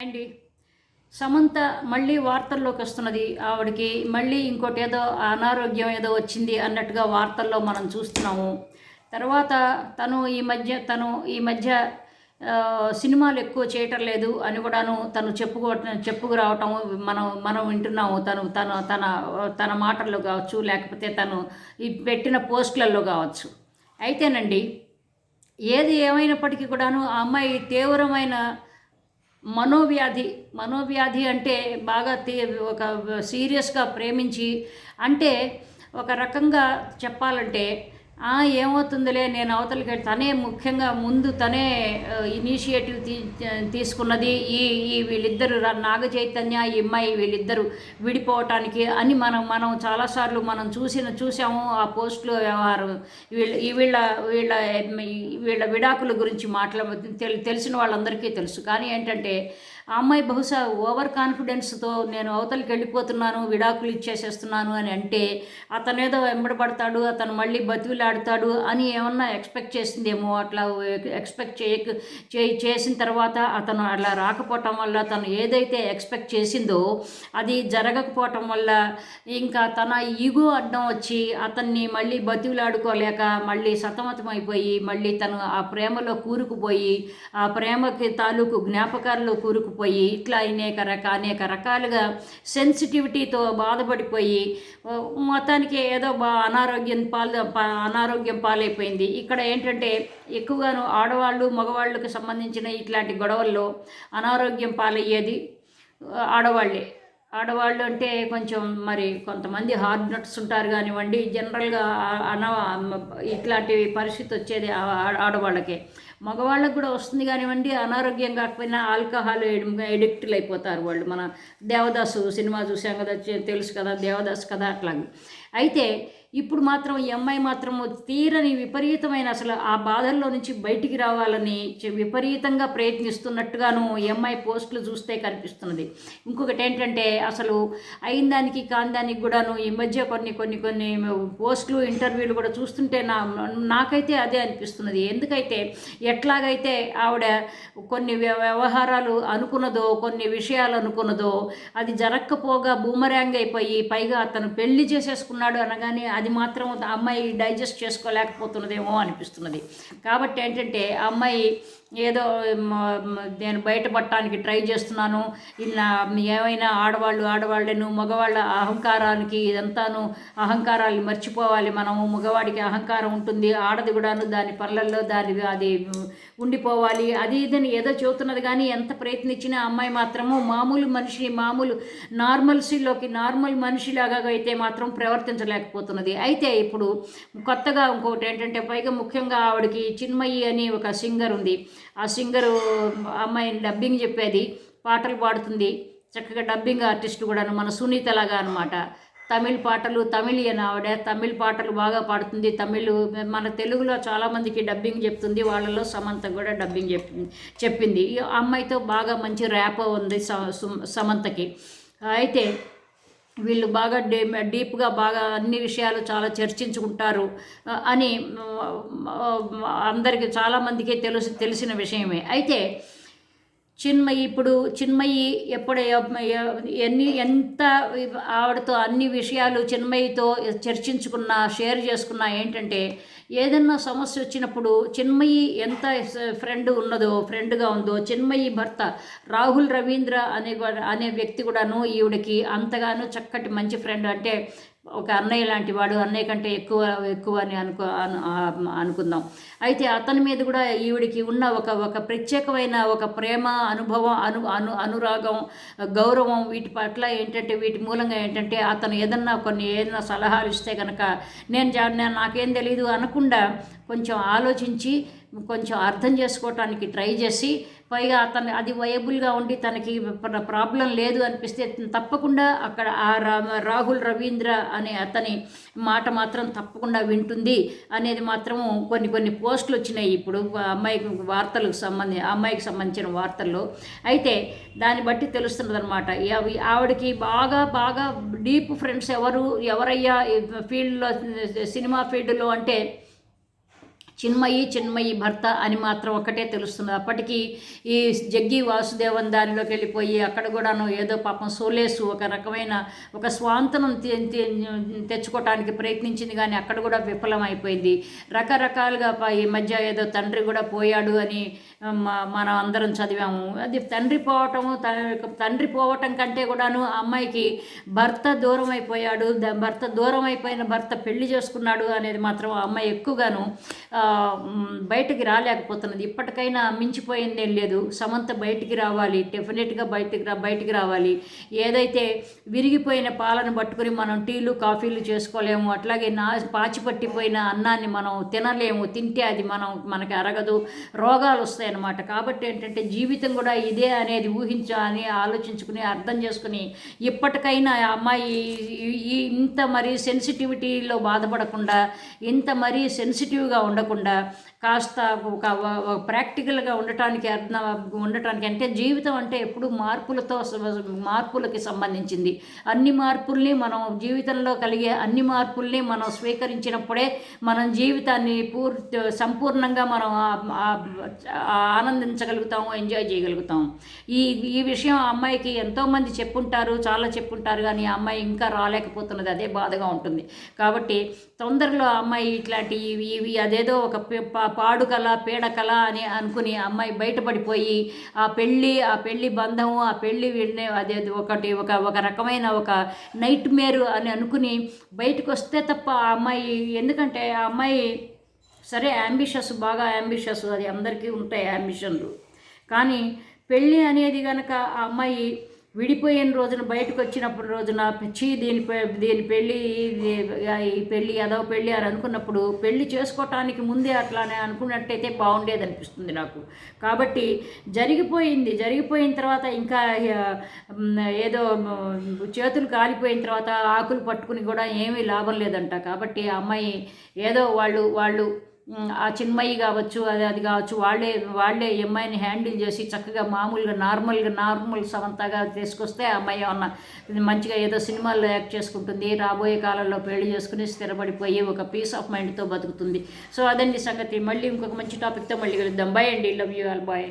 అండి. సమంత మళ్ళీ వార్తల్లోకి వస్తున్నది. ఆవిడకి మళ్ళీ ఇంకోటి ఏదో అనారోగ్యం ఏదో వచ్చింది అన్నట్టుగా వార్తల్లో మనం చూస్తున్నాము. తర్వాత తను ఈ మధ్య తను ఈ మధ్య సినిమాలు ఎక్కువ చేయటం లేదు అని కూడాను తను చెప్పుకో చెప్పుకురావటం మనం మనం వింటున్నాము. తను తన తన తన మాటల్లో కావచ్చు లేకపోతే తను ఈ పెట్టిన పోస్టులలో కావచ్చు. అయితేనండి ఏది ఏమైనప్పటికీ కూడాను ఆ అమ్మాయి తీవ్రమైన మనోవ్యాధి మనోవ్యాధి అంటే బాగా తీ ఒక సీరియస్గా ప్రేమించి అంటే ఒక రకంగా చెప్పాలంటే ఏమవుతుందిలే నేను అవతలికి తనే ముఖ్యంగా ముందు తనే ఇనిషియేటివ్ తీ తీసుకున్నది. ఈ ఈ వీళ్ళిద్దరు నాగ చైతన్య ఈ అమ్మాయి వీళ్ళిద్దరు విడిపోవటానికి అని మనం మనం చాలాసార్లు మనం చూసిన చూసాము ఆ పోస్టులో వ్యవహారం వీళ్ళ ఈ వీళ్ళ వీళ్ళ వీళ్ళ విడాకుల గురించి మాట్లా తెల్- తెలిసిన వాళ్ళందరికీ తెలుసు. కానీ ఏంటంటే ఆ అమ్మాయి బహుశా ఓవర్ కాన్ఫిడెన్స్తో నేను అవతలికి వెళ్ళిపోతున్నాను విడాకులు ఇచ్చేసేస్తున్నాను అని అంటే అతనేదో వెంబడబడతాడు అతను మళ్ళీ బతివిలాడుతాడు అని ఏమన్నా ఎక్స్పెక్ట్ చేసిందేమో అట్లా ఎక్స్పెక్ట్ చేయ చే- చేసిన తర్వాత అతను అలా రాకపోవటం వల్ల తను ఏదైతే ఎక్స్పెక్ట్ చేసిందో అది జరగకపోవటం వల్ల ఇంకా తన ఈగో అడ్డం వచ్చి అతన్ని మళ్ళీ బతివులాడుకోలేక మళ్ళీ సతమతమైపోయి మళ్ళీ తను ఆ ప్రేమలో కూరుకుపోయి ఆ ప్రేమకి తాలూకు జ్ఞాపకాల్లో కూరుకుపోయి ఇట్లా అనేక రక అనేక రకాలుగా సెన్సిటివిటీతో బాధపడిపోయి మొత్తానికి ఏదో బా అనారోగ్యం పాలు అనారోగ్యం పాలైపోయింది. ఇక్కడ ఏంటంటే ఎక్కువగాను ఆడవాళ్ళు మగవాళ్ళకి సంబంధించిన ఇట్లాంటి గొడవల్లో అనారోగ్యం పాలయ్యేది ఆడవాళ్ళే. ఆడవాళ్ళు అంటే కొంచెం మరి కొంతమంది హార్డ్ నట్స్ ఉంటారు కానివ్వండి జనరల్గా అన ఇట్లాంటి పరిస్థితి వచ్చేది ఆడవాళ్ళకే. మగవాళ్ళకు కూడా వస్తుంది కానివ్వండి అనారోగ్యం కాకపోయినా ఆల్కహాల్ ఎడిక్టులు అయిపోతారు వాళ్ళు. మన దేవదాసు సినిమా చూసాం కదా తెలుసు కదా దేవదాసు కదా అట్లాగే. అయితే ఇప్పుడు మాత్రం ఈ అమ్మాయి మాత్రం తీరని విపరీతమైన అసలు ఆ బాధల్లో నుంచి బయటికి రావాలని విపరీతంగా ప్రయత్నిస్తున్నట్టుగాను ఈ అమ్మాయి పోస్టులు చూస్తే కనిపిస్తున్నది. ఇంకొకటి ఏంటంటే అసలు అయిన దానికి కాని దానికి కూడాను ఈ మధ్య కొన్ని కొన్ని కొన్ని పోస్టులు ఇంటర్వ్యూలు కూడా చూస్తుంటే నా నాకైతే అదే అనిపిస్తున్నది. ఎందుకైతే ఎట్లాగైతే ఆవిడ కొన్ని వ్య- వ్యవహారాలు అనుకున్నదో కొన్ని విషయాలు అనుకున్నదో అది జరగకపోగా బూమరాంగ్ అయిపోయి పైగా అతను పెళ్ళి చేసేసుకున్నాడు అనగానే అది మాత్రం అమ్మాయి డైజెస్ట్ చేసుకోలేకపోతున్నదేమో అనిపిస్తున్నది. కాబట్టి ఏంటంటే ఆ అమ్మాయి ఏదో నేను బయటపడటానికి ట్రై చేస్తున్నాను. ఇలా ఏమైనా ఆడవాళ్ళు ఆడవాళ్ళను మగవాళ్ళ అహంకారానికి ఇదంతాను అహంకారాలు మర్చిపోవాలి మనము. మగవాడికి అహంకారం ఉంటుంది ఆడది కూడాను దాని పనులలో దాని అది ఉండిపోవాలి. అది ఇదని ఏదో చెబుతున్నది కానీ ఎంత ప్రయత్నించినా అమ్మాయి మాత్రము మామూలు మనిషి మామూలు నార్మల్సీలోకి నార్మల్ మనిషిలాగా అయితే మాత్రం ప్రవర్తించలేకపోతున్నది. అయితే ఇప్పుడు కొత్తగా ఇంకొకటి ఏంటంటే పైగా ముఖ్యంగా ఆవిడకి చిన్మయి అని ఒక సింగర్ ఉంది. ఆ సింగరు అమ్మాయిని డబ్బింగ్ చెప్పేది పాటలు పాడుతుంది. చక్కగా డబ్బింగ్ ఆర్టిస్ట్ కూడాను మన సునీత లాగా అనమాట తమిళ్ పాటలు తమిళియన్ ఆవిడ తమిళ్ పాటలు బాగా పాడుతుంది. తమిళ్ మన తెలుగులో చాలామందికి డబ్బింగ్ చెప్తుంది. వాళ్ళలో సమంత కూడా డబ్బింగ్ చెప్పింది. చెప్పింది అమ్మాయితో బాగా మంచి ర్యాప్ ఉంది స- సు- సమంతకి. అయితే వీళ్ళు బాగా డీ డీప్గా బాగా అన్ని విషయాలు చాలా చర్చించుకుంటారు. అని అందరికీ చాలామందికి తెలుసు తెలిసిన విషయమే. అయితే చిన్మయి ఇప్పుడు చిన్మయి ఎప్పుడు ఎన్ని ఎంత ఆవిడతో అన్ని విషయాలు చిన్మయితో చర్చించుకున్నా షేర్ చేసుకున్నా ఏంటంటే ఏదన్నా సమస్య వచ్చినప్పుడు చిన్మయి ఎంత ఫ్రెండ్ ఉన్నదో ఫ్రెండ్గా ఉందో చిన్మయి భర్త రాహుల్ రవీంద్ర అనే అనే వ్యక్తి కూడాను ఈవిడకి అంతగానో చక్కటి మంచి ఫ్రెండ్. అంటే ఒక అన్నయ్య లాంటి వాడు అన్నయ్య కంటే ఎక్కువ ఎక్కువ అని అనుకో అనుకుందాం. అయితే అతని మీద కూడా ఈవిడికి ఉన్న ఒక ఒక ప్రత్యేకమైన ఒక ప్రేమ అనుభవం అను అను అనురాగం గౌరవం వీటి పట్ల ఏంటంటే వీటి మూలంగా ఏంటంటే అతను ఏదన్నా కొన్ని ఏదైనా సలహాలు ఇస్తే కనుక నేను జా- నేను నాకేం తెలియదు అనకుండా కొంచెం ఆలోచించి కొంచెం అర్థం చేసుకోవటానికి ట్రై చేసి పైగా అతను అది వయబుల్గా ఉండి తనకి ప్రాబ్లం లేదు అనిపిస్తే తప్పకుండా అక్కడ ఆ రా- రాహుల్ రవీంద్ర అనే అతని మాట మాత్రం తప్పకుండా వింటుంది అనేది మాత్రము కొన్ని కొన్ని పోస్టులు వచ్చినాయి ఇప్పుడు అమ్మాయికి వార్తలకు సంబంధి అమ్మాయికి సంబంధించిన వార్తల్లో. అయితే దాన్ని బట్టి తెలుస్తున్నది అనమాట ఆవిడకి బాగా బాగా డీప్ ఫ్రెండ్స్ ఎవరు ఎవరయ్యా ఫీల్డ్లో సినిమా ఫీల్డ్లో అంటే చిన్మయి చిన్మయి భర్త అని మాత్రం ఒకటే తెలుస్తుంది. అప్పటికి ఈ జగ్గి వాసుదేవన్ దారిలోకి వెళ్ళిపోయి అక్కడ కూడాను ఏదో పాపం సోలేసు ఒక రకమైన ఒక స్వాంతనం తెచ్చుకోవటానికి ప్రయత్నించింది కానీ అక్కడ కూడా విఫలమైపోయింది. రకరకాలుగా ఈ మధ్య ఏదో తండ్రి కూడా పోయాడు అని మనం అందరం చదివాము. అది తండ్రి పోవటము తండ్రి పోవటం కంటే కూడాను ఆ అమ్మాయికి భర్త దూరం అయిపోయాడు భర్త దూరం అయిపోయిన భర్త పెళ్ళి చేసుకున్నాడు అనేది మాత్రం ఆ అమ్మాయి ఎక్కువగాను బయటకి రాలేకపోతున్నది. ఇప్పటికైనా మించిపోయిందే లేదు. సమంత బయటికి రావాలి. డెఫినెట్గా బయటికి రా బయటికి రావాలి. ఏదైతే విరిగిపోయిన పాలను పట్టుకుని మనం టీలు కాఫీలు చేసుకోలేము అట్లాగే నా పాచి పట్టిపోయిన అన్నాన్ని మనం తినలేము తింటే అది మనం మనకి అరగదు రోగాలు వస్తాయి అన్నమాట కాబట్టి ఏంటంటే జీవితం కూడా ఇదే అనేది ఊహించాలని ఆలోచించుకుని అర్థం చేసుకుని ఇప్పటికైనా అమ్మాయి ఇంత మరీ సెన్సిటివిటీలో బాధపడకుండా ఇంత మరీ సెన్సిటివ్గా ఉండకుండా ഉണ്ട്. కాస్త ఒక ప్రాక్టికల్గా ఉండటానికి అర్థం ఉండటానికి అంటే జీవితం అంటే ఎప్పుడు మార్పులతో మార్పులకి సంబంధించింది. అన్ని మార్పుల్ని మనం జీవితంలో కలిగే అన్ని మార్పుల్ని మనం స్వీకరించినప్పుడే మనం జీవితాన్ని పూర్తి సంపూర్ణంగా మనం ఆనందించగలుగుతాము ఎంజాయ్ చేయగలుగుతాం ఈ ఈ విషయం ఆ అమ్మాయికి ఎంతోమంది చెప్పుంటారు చాలా చెప్పుంటారు కానీ ఆ అమ్మాయి ఇంకా రాలేకపోతున్నది అదే బాధగా ఉంటుంది. కాబట్టి తొందరలో ఆ అమ్మాయి ఇట్లాంటి ఇవి అదేదో ఒక పాడుకల పీడకల అని అనుకుని ఆ అమ్మాయి బయటపడిపోయి ఆ పెళ్ళి ఆ పెళ్ళి బంధము ఆ పెళ్ళి వినే అదే ఒకటి ఒక ఒక రకమైన ఒక నైట్ మేరు అని అనుకుని బయటకు వస్తే తప్ప ఆ అమ్మాయి ఎందుకంటే ఆ అమ్మాయి సరే అంబిషస్ బాగా అంబిషస్ అది అందరికీ ఉంటాయి అంబిషన్లు కానీ పెళ్ళి అనేది కనుక ఆ అమ్మాయి విడిపోయిన రోజున బయటకు వచ్చినప్పుడు రోజున పిచ్చి దీని దీని పెళ్ళి ఈ పెళ్ళి అదో పెళ్ళి అని అనుకున్నప్పుడు పెళ్ళి చేసుకోవటానికి ముందే అట్లానే అనుకున్నట్టయితే బాగుండేది అనిపిస్తుంది నాకు. కాబట్టి జరిగిపోయింది. జరిగిపోయిన తర్వాత ఇంకా ఏదో చేతులు కాలిపోయిన తర్వాత ఆకులు పట్టుకుని కూడా ఏమీ లాభం లేదంట. కాబట్టి ఆ అమ్మాయి ఏదో వాళ్ళు వాళ్ళు ఆ చిన్మయి కావచ్చు అది అది కావచ్చు వాళ్ళే వాళ్ళే ఈ అమ్మాయిని హ్యాండిల్ చేసి చక్కగా మామూలుగా నార్మల్గా నార్మల్ సమంతగా తీసుకొస్తే అమ్మాయి ఏమన్నా మంచిగా ఏదో సినిమాల్లో యాక్ట్ చేసుకుంటుంది రాబోయే కాలంలో పెళ్ళి చేసుకుని స్థిరపడిపోయి ఒక పీస్ ఆఫ్ మైండ్తో బతుకుతుంది. సో అదండి సంగతి. మళ్ళీ ఇంకొక మంచి టాపిక్తో మళ్ళీ కలుద్దాం. బాయ్ అండి. Love you all bye